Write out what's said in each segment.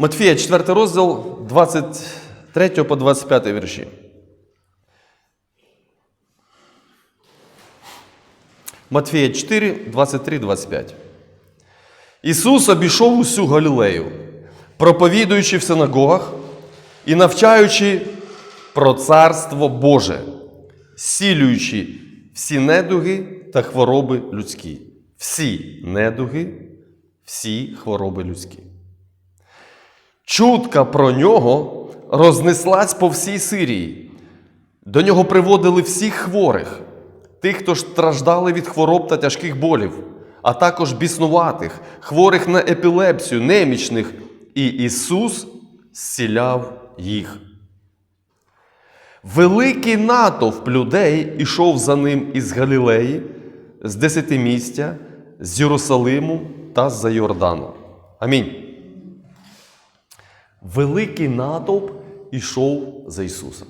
Матфія, 4 розділ, 23 по 25 вірші. Матфія 4, 23, 25. Ісус обійшов усю Галілею, проповідуючи в синагогах і навчаючи про Царство Боже, зцілюючи всі недуги та хвороби людські. Всі недуги, всі хвороби людські. Чутка про нього рознеслась по всій Сирії. До нього приводили всіх хворих, тих, хто страждали від хвороб та тяжких болів, а також біснуватих, хворих на епілепсію, немічних, і Ісус зціляв їх. Великий натовп людей ішов за ним із Галілеї, з Десятимістя, з Єрусалиму та з-за Йордану. Амінь. Великий натовп ішов за Ісусом.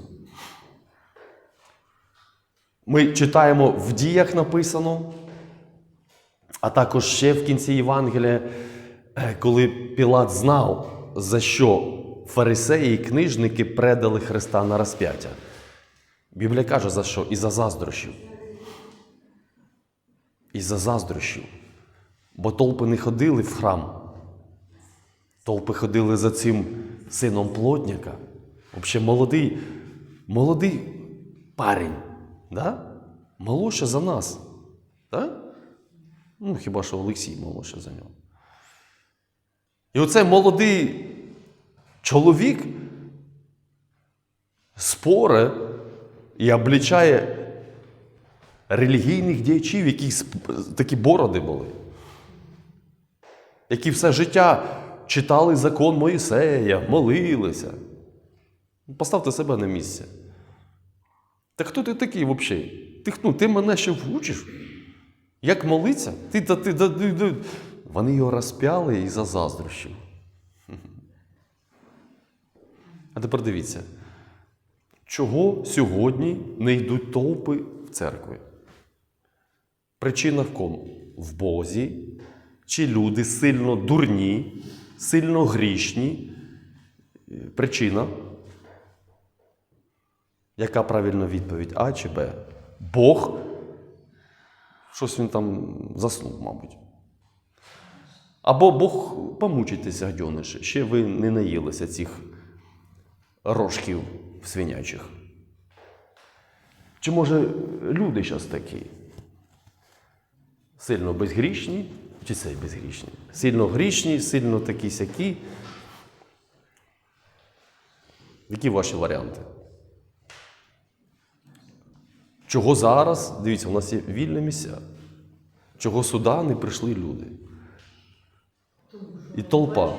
Ми читаємо в діях написано, а також ще в кінці Євангелія, е, коли Пілат знав, за що фарисеї і книжники предали Христа на розп'яття. Біблія каже, за що? І за заздрощів. І за заздрощів. Бо толпи не ходили в храм. Толпи ходили за цим сином плотника. Взагалі молодий, молодий парень. Да? Молодше за нас. Да? Ну, хіба що Олексій молодше за нього. І оцей молодий чоловік споре і облічає релігійних діячів, які такі бороди були, які все життя читали закон Моїсея, молилися. Поставте себе на місце. Та хто ти такий взагалі? Ти, ну, ти мене ще вчиш? Як молиться? Ти, та, ти, та, ти, ти. Вони його розп'яли і за заздрощів. А тепер дивіться, чого сьогодні не йдуть толпи в церкві? Причина в кому? В Бозі, чи люди сильно дурні, сильно грішні. Причина. Яка правильна відповідь? А чи Б? Бог. Щось він там заснув, мабуть. Або Бог помучитеся, гадьониші, ще ви не наїлися цих рожків свинячих. Чи може люди зараз такі? Сильно безгрішні, чи це безгрішні? Сильно грішні, сильно такі сякі. Які ваші варіанти? Чого зараз? Дивіться, у нас є вільне місця. Чого сюди не прийшли люди? І толпа.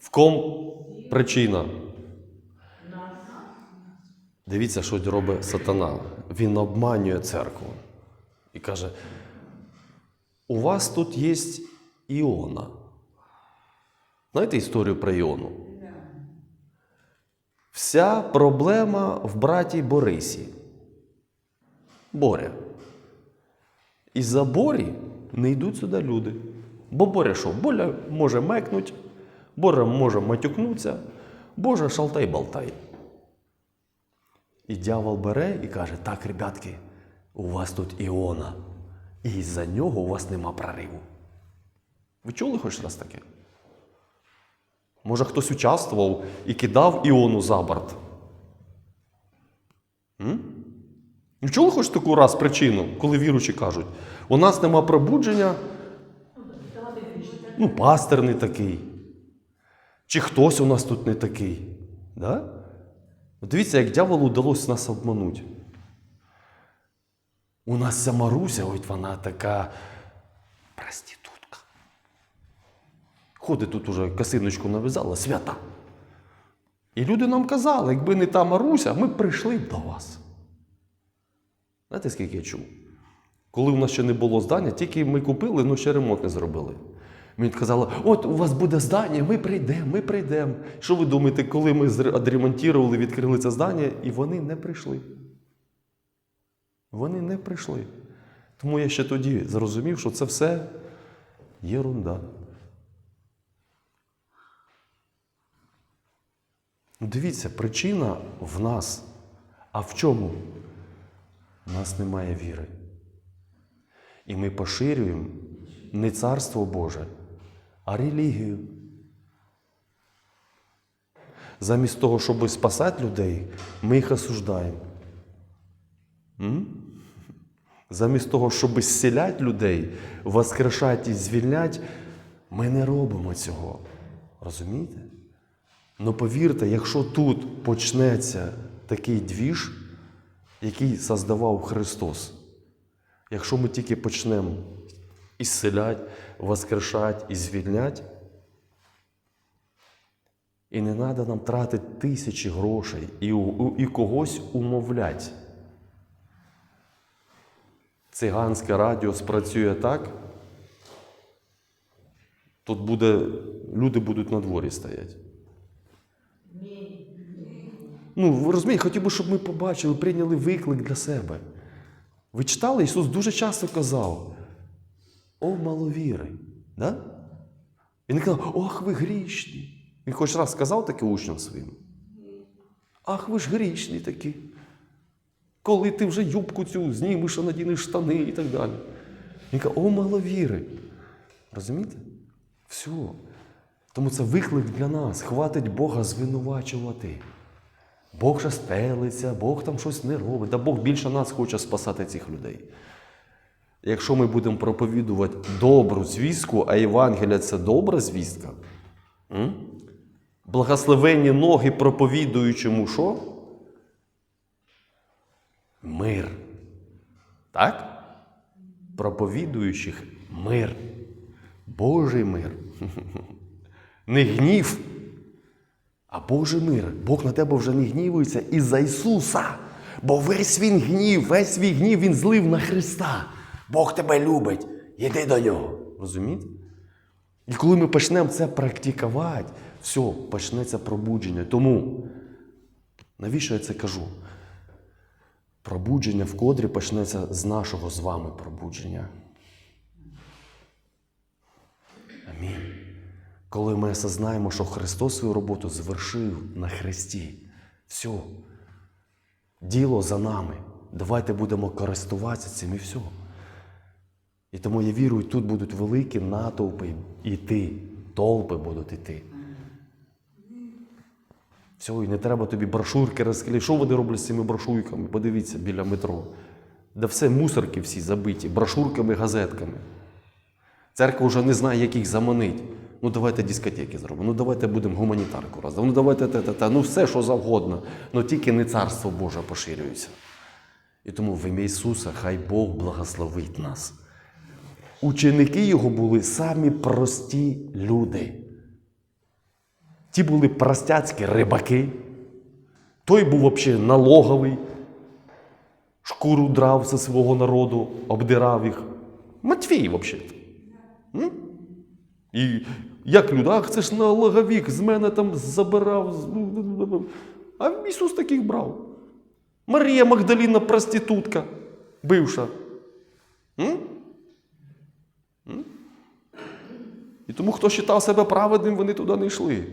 В ком причина? Дивіться, що робить сатана. Він обманює церкву і каже: у вас тут є Іона. Знаєте історію про Іону? Вся проблема в браті Борисі. Боря. І за Борі не йдуть сюди люди. Бо Боря що? Боря може мекнуть, Боря може матюкнутися, Боже шалтай болтай. І дьявол бере і каже: так, ребятки, у вас тут Іона. І із-за нього у вас нема прориву. Ви чули хоч раз таке? Може, хтось участвував і кидав Іону за борт? М? Чули хоч таку раз причину, коли віручі кажуть, у нас нема пробудження, ну, пастир не такий. Чи хтось у нас тут не такий. Да? Дивіться, як дьяволу вдалося нас обманути. У нас ця Маруся, ось вона така проститутка. Ходить тут уже косиночку нав'язала, свята. І люди нам казали, якби не та Маруся, ми прийшли б до вас. Знаєте, скільки я чув? Коли у нас ще не було здання, тільки ми купили, але ще ремонт не зробили. Мені казали, от у вас буде здання, ми прийдемо, ми прийдемо. Що ви думаєте, коли ми відремонтували, відкрили це здання, і вони не прийшли. Вони не прийшли. Тому я ще тоді зрозумів, що це все єрунда. Ну, дивіться, причина в нас. А в чому? У нас немає віри. І ми поширюємо не царство Боже, а релігію. Замість того, щоб спасати людей, ми їх осуждаємо. М? Замість того, щоб зціляти людей, воскрешати і звільняти, ми не робимо цього. Розумієте? Ну повірте, якщо тут почнеться такий двіж, який создавав Христос, якщо ми тільки почнемо ісцеляти, воскрешати і звільняти, і не треба нам тратити тисячі грошей і, і когось умовляти. Циганське радіо спрацює так. Тут буде, люди будуть на дворі стояти. Ну, ви розумієте, хотів би, щоб ми побачили, прийняли виклик для себе. Ви читали, Ісус дуже часто казав: О, маловіри. Да? Він не казав, ох, ви грішні. Він хоч раз сказав таке учням своїм. Ах, ви ж грішні такі. Коли ти вже юбку цю знімеш, а надінеш штани і так далі. Він каже, о, маловіри. Розумієте? Все. Тому це виклик для нас. Хватить Бога звинувачувати. Бог же стелиться, Бог там щось не робить. Да Бог більше нас хоче спасати цих людей. Якщо ми будемо проповідувати добру звістку, а Євангелія це добра звістка, м? благословенні ноги проповідуючому що? Мир. Так? Проповідуючих мир. Божий мир. Не гнів, а Божий мир. Бог на тебе вже не гнівується із-за Ісуса. Бо весь він гнів, весь свій гнів він злив на Христа. Бог тебе любить. Йди до нього. Розумієте? І коли ми почнемо це практикувати, все, почнеться пробудження. Тому, навіщо я це кажу? Пробудження в кодрі почнеться з нашого з вами пробудження. Амінь. Коли ми осознаємо, що Христос свою роботу звершив на Христі. Все. Діло за нами. Давайте будемо користуватися цим і все. І тому я вірую, тут будуть великі натовпи йти, толпи будуть йти. Все, і не треба тобі брошурки розклеїти. Що вони роблять з цими брошурками? Подивіться біля метро. Да все мусорки всі забиті, брошурками, газетками. Церква вже не знає, як їх заманить. Ну давайте дискотеки зробимо, ну давайте будемо гуманітарку роздавати, ну давайте те, те, те, ну все, що завгодно. Ну тільки не царство Боже поширюється. І тому в ім'я Ісуса хай Бог благословить нас. Ученики його були самі прості люди. Ті були простяцькі рибаки. Той був взагалі налоговий, шкуру драв зі свого народу, обдирав їх. Матвій, взагалі. І як люди, ах, це ж налоговік, з мене там забирав. А Ісус таких брав. Марія Магдаліна проститутка, бивша. М? І тому, хто вважав себе праведним, вони туди не йшли.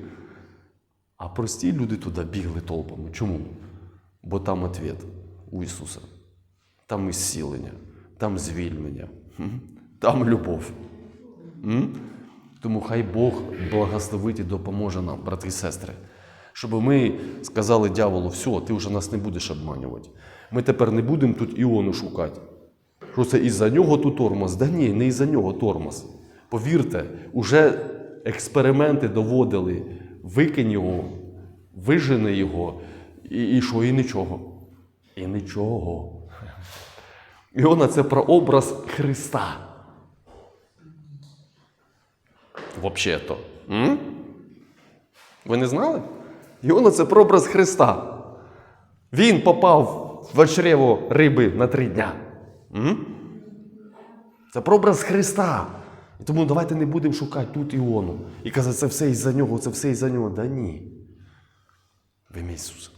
А прості люди туди бігли толпами. Чому? Бо там відповідь у Ісуса. Там і зцілення, там звільнення, там любов. Тому хай Бог благословить і допоможе нам, брати і сестри. Щоб ми сказали дяволу, все, ти вже нас не будеш обманювати. Ми тепер не будемо тут Іону шукати. Що це із-за нього тут тормоз? Да ні, не із-за нього тормоз. Повірте, уже експерименти доводили, викинь його, вижени його, і, і що, і нічого. І нічого. Іона це про образ Христа. Вообще-то. Ви не знали? Іона це прообраз Христа. Він попав в чрево риби на три дня. М? Це прообраз Христа. І тому давайте не будемо шукати тут Іону. І казати, це все із-за нього, це все із-за нього. Да ні. В ім'я Ісуса.